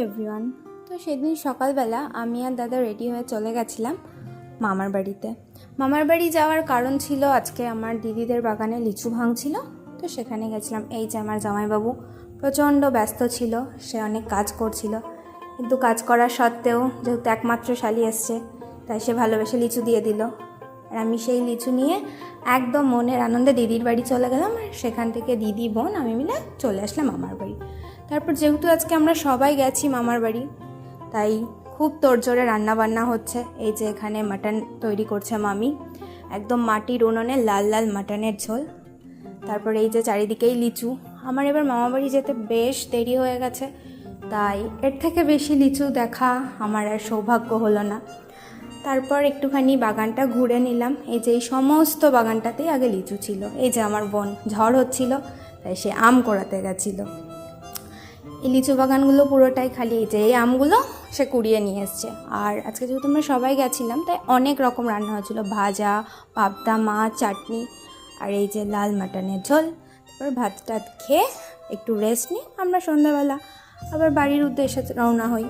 Everyone তো সেদিন সকালবেলা আমি আর দাদা রেডি হয়ে চলে গেছিলাম মামার বাড়িতে। মামার বাড়ি যাওয়ার কারণ ছিল আজকে আমার দিদিদের বাগানে লিচু ভাঙছিল, তো সেখানে গেছিলাম। এই যে আমার জামাইবাবু প্রচণ্ড ব্যস্ত ছিল, সে অনেক কাজ করছিল। কিন্তু কাজ করা সত্ত্বেও যেহেতু একমাত্র শালি এসছে, তাই সে ভালোবেসে লিচু দিয়ে দিল। আর আমি সেই লিচু নিয়ে একদম মনের আনন্দে দিদির বাড়ি চলে গেলাম আর সেখান থেকে দিদি, বোন আমি মিলে চলে আসলাম মামার বাড়ি। তারপর যেহেতু আজকে আমরা সবাই গেছি মামার বাড়ি, তাই খুব তোড়জোড়ে রান্না বান্না হচ্ছে। এই যে এখানে মাটন তৈরি করছে মামি। একদম মাটির উনুনে লাল লাল মাটনের ঝোল। তারপর এই যে চারিদিকেই লিচু। আমার এবার মামা বাড়ি যেতে বেশ দেরি হয়ে গেছে, তাই এর থেকে বেশি লিচু দেখা আমার আর সৌভাগ্য হলো না। তারপর একটুখানি বাগানটা ঘুরে নিলাম। এই যে এই সমস্ত বাগানটাতেই আগে লিচু ছিল। এই যে আমার বোন, ঝড় হচ্ছিল, তাই সে আম করাতে গেছিল। এই লিচু বাগানগুলো পুরোটাই খালি এই যে এই আমগুলো সে কুড়িয়ে নিয়ে এসছে। আর আজকে যেহেতু আমরা সবাই গেছিলাম, তাই অনেক রকম রান্না হয়েছিল। ভাজা, পাবদা, মাছ, চাটনি আর এই যে লাল মাটনের ঝোল। তারপর ভাত টাত খেয়ে একটু রেস্ট নিয়ে আমরা সন্ধ্যাবেলা আবার বাড়ির উদ্দেশ্যে রওনা হই।